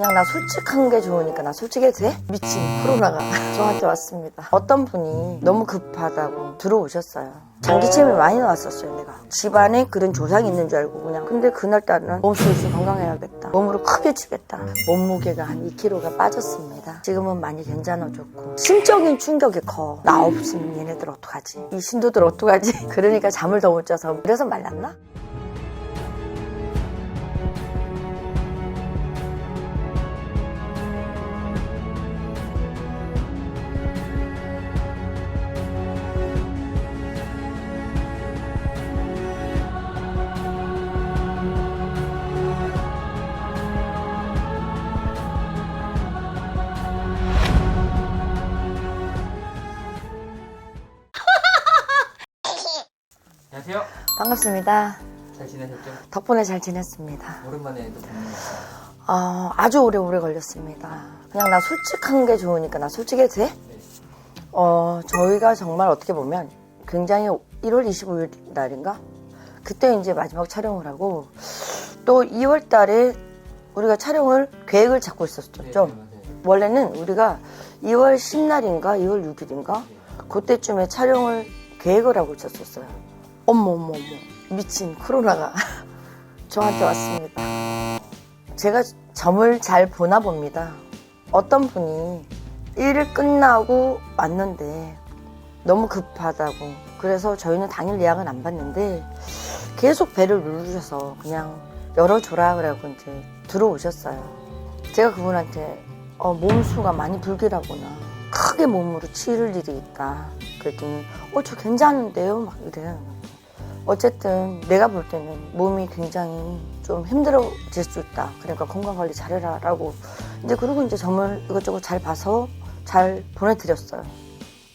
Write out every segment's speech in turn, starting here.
그냥 나 솔직한 게 좋으니까 나 솔직해도 돼? 미친 코로나가 저한테 왔습니다. 어떤 분이 너무 급하다고 들어오셨어요. 장기침이 많이 나왔었어요, 내가. 집안에 그런 조상이 있는 줄 알고 그냥. 근데 그날따라는 몸수술 건강해야겠다. 몸으로 크게 치겠다. 몸무게가 한 2kg가 빠졌습니다. 지금은 많이 괜찮아졌고. 심적인 충격이 커. 나 없으면 얘네들 어떡하지? 이 신도들 어떡하지? 그러니까 잠을 더 못 자서. 그래서 말랐나? 반갑습니다. 잘 지내셨죠? 덕분에 잘 지냈습니다. 오랜만에 또 같아요. 아, 아주 오래 오래 걸렸습니다. 그냥 나 솔직한 게 좋으니까 나 솔직해도 돼? 네. 어, 저희가 정말 어떻게 보면 굉장히 1월 25일 날인가? 그때 이제 마지막 촬영을 하고 또 2월 달에 우리가 촬영을 계획을 잡고 있었죠. 네, 좀. 네, 맞아요. 원래는 우리가 2월 10날인가 2월 6일인가 그때쯤에 촬영을 계획을 하고 있었어요. 어머 어머 어머 미친 코로나가 저한테 왔습니다. 제가 점을 잘 보나 봅니다. 어떤 분이 일을 끝나고 왔는데 너무 급하다고 그래서 저희는 당일 예약은 안 받는데 계속 배를 누르셔서 그냥 열어줘라 그래갖고 이제 들어오셨어요. 제가 그분한테 어, 몸수가 많이 불길하구나. 크게 몸으로 치를 일이 있다. 그랬더니 어, 저 괜찮은데요? 막 이래요. 어쨌든 내가 볼 때는 몸이 굉장히 좀 힘들어질 수 있다. 그러니까 건강 관리 잘해라 라고 이제 그리고 이제 점을 이것저것 잘 봐서 잘 보내드렸어요.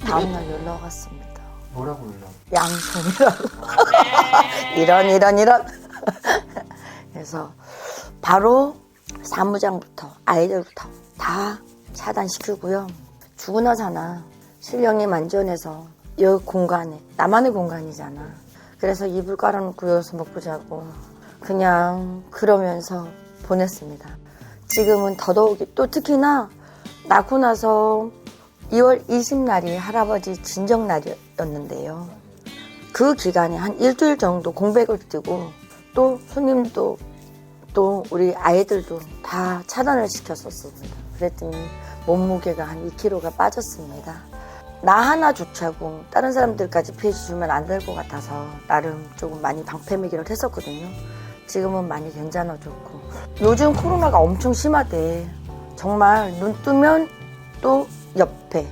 다음날 연락 왔습니다. 뭐라고 연락? 양손이라고. 이런 이런 이런. 그래서 바로 사무장부터 아이들부터 다 차단시키고요. 죽고 나잖아. 신령이 만전해서 이 공간에 나만의 공간이잖아. 그래서 이불 깔아놓고 여기서 먹고 자고 그냥 그러면서 보냈습니다. 지금은 더더욱이 또 특히나 낳고 나서 2월 20날이 할아버지 진정 날이었는데요. 그 기간에 한 일주일 정도 공백을 뛰고 또 손님도 또 우리 아이들도 다 차단을 시켰었습니다. 그랬더니 몸무게가 한 2kg가 빠졌습니다. 나 하나 조차고 다른 사람들까지 피해 주면 안 될 것 같아서 나름 조금 많이 방패 매기를 했었거든요. 지금은 많이 괜찮아졌고 요즘 코로나가 엄청 심하대. 정말 눈 뜨면 또 옆에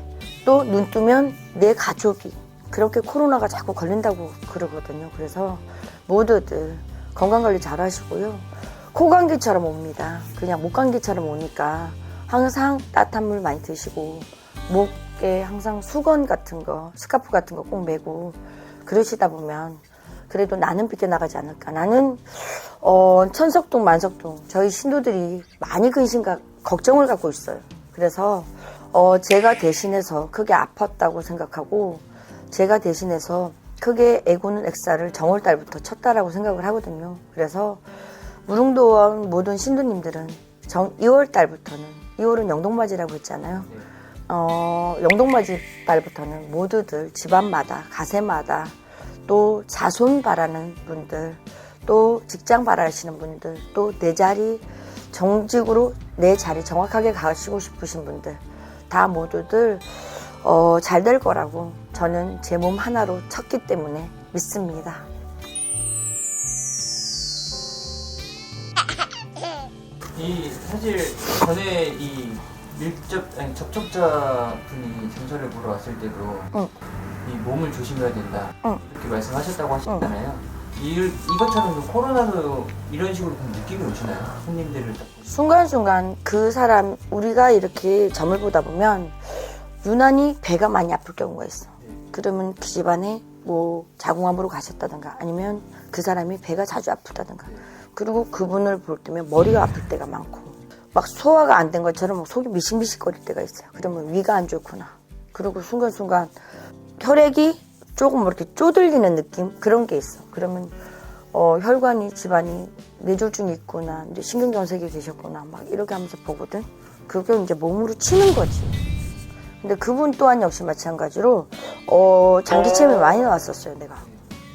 또 눈 뜨면 내 가족이 그렇게 코로나가 자꾸 걸린다고 그러거든요. 그래서 모두들 건강관리 잘 하시고요. 코감기처럼 옵니다. 그냥 목감기처럼 오니까 항상 따뜻한 물 많이 드시고 목 에 항상 수건 같은 거, 스카프 같은 거 꼭 메고 그러시다 보면 그래도 나는 삐져나가지 않을까. 나는 어, 천석동, 만석동 저희 신도들이 많이 근심과 걱정을 갖고 있어요. 그래서 어, 제가 대신해서 크게 아팠다고 생각하고 제가 대신해서 크게 애고는 엑사를 정월달부터 쳤다라고 생각을 하거든요. 그래서 무릉도원 모든 신도님들은 정 2월 달부터는 2월은 영동맞이라고 했잖아요. 네. 어, 영동맞이 달부터는 모두들 집안마다 가세마다 또 자손 바라는 분들 또 직장 바라시는 분들 또 내 자리 정직으로 내 자리 정확하게 가시고 싶으신 분들 다 모두들 어, 잘 될 거라고 저는 제 몸 하나로 쳤기 때문에 믿습니다. 이 사실 전에 이 밀접 아니 접촉자 분이诊所를 보러 왔을 때도 응. 이 몸을 조심해야 된다 응. 이렇게 말씀하셨다고 하셨잖아요. 이 이것처럼 좀 코로나도 이런 식으로 좀 느낌이 오시나요? 손님들을 딱 보시면. 순간순간 그 사람 우리가 이렇게 점을 보다 보면 유난히 배가 많이 아플 경우가 있어. 그러면 그 집안에 뭐 자궁암으로 가셨다든가 아니면 그 사람이 배가 자주 아프다든가 그리고 그분을 볼 때면 머리가 아플 때가 많고 막 소화가 안 된 것처럼 막 속이 미식미식거릴 때가 있어요. 그러면 위가 안 좋구나. 그리고 순간순간 혈액이 조금 이렇게 쪼들리는 느낌 그런 게 있어. 그러면 어, 혈관이 집안이 뇌졸중이 있구나, 이제 신경전색이 계셨구나, 막 이렇게 하면서 보거든. 그게 이제 몸으로 치는 거지. 근데 그분 또한 역시 마찬가지로 어, 장기침이 많이 나왔었어요, 내가.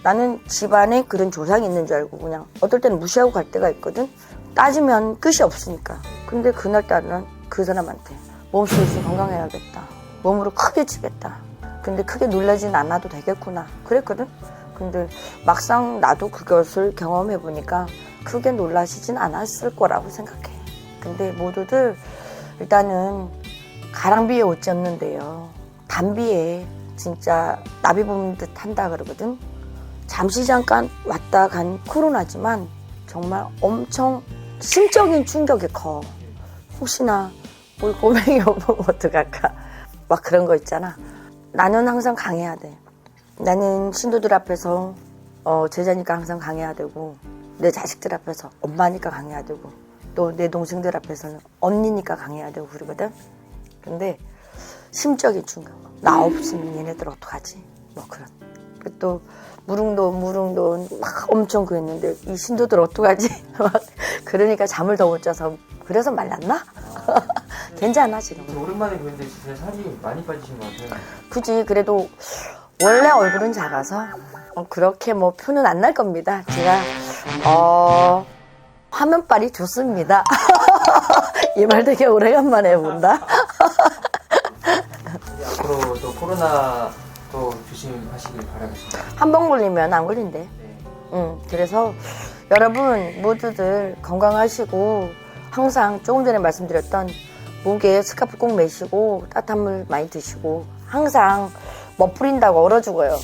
나는 집안에 그런 조상이 있는 줄 알고 그냥 어떨 때는 무시하고 갈 때가 있거든. 따지면 끝이 없으니까. 근데 그날따라는 그 사람한테 몸속이 건강해야겠다. 몸으로 크게 치겠다. 근데 크게 놀라진 않아도 되겠구나. 그랬거든. 근데 막상 나도 그것을 경험해 보니까 크게 놀라시진 않았을 거라고 생각해. 근데 모두들 일단은 가랑비에 옷 젖는데요. 단비에 진짜 나비 보는 듯 한다 그러거든. 잠시 잠깐 왔다 간 코로나지만 정말 엄청 심적인 충격이 커. 혹시나 우리 꼬맹이 오면 어떡할까. 막 그런 거 있잖아. 나는 항상 강해야 돼. 나는 신도들 앞에서 어, 제자니까 항상 강해야 되고 내 자식들 앞에서 엄마니까 강해야 되고 또 내 동생들 앞에서는 언니니까 강해야 되고 그러거든. 근데 심적인 충격. 나 없으면 얘네들 어떡하지? 뭐 그런. 그또 무릉돈 무릉돈 막 엄청 그랬는데 이 신도들 어떡하지? 막 그러니까 잠을 더 못 자서 그래서 말랐나? 괜찮아 지금. 저 오랜만에 보는데 진짜 살이 많이 빠지신 것 같아요. 굳이 그래도 원래 얼굴은 작아서 어, 그렇게 뭐 표는 안 날 겁니다. 제가 어 화면빨이 좋습니다. 이 말 되게 오래간만에 해본다. 이제 앞으로도 코로나 또 조심하시길 바라겠습니다. 한 번 걸리면 안 걸린대. 네. 음, 그래서 여러분 모두들 건강하시고 항상 조금 전에 말씀드렸던 목에 스카프 꼭 매시고 따뜻한 물 많이 드시고 항상 멋부린다고 얼어 죽어요.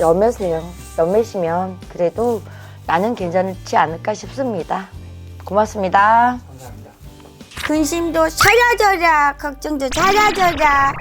여매세요. 여매시면 그래도 나는 괜찮지 않을까 싶습니다. 고맙습니다. 감사합니다. 근심도 사라져라. 걱정도 사라져라.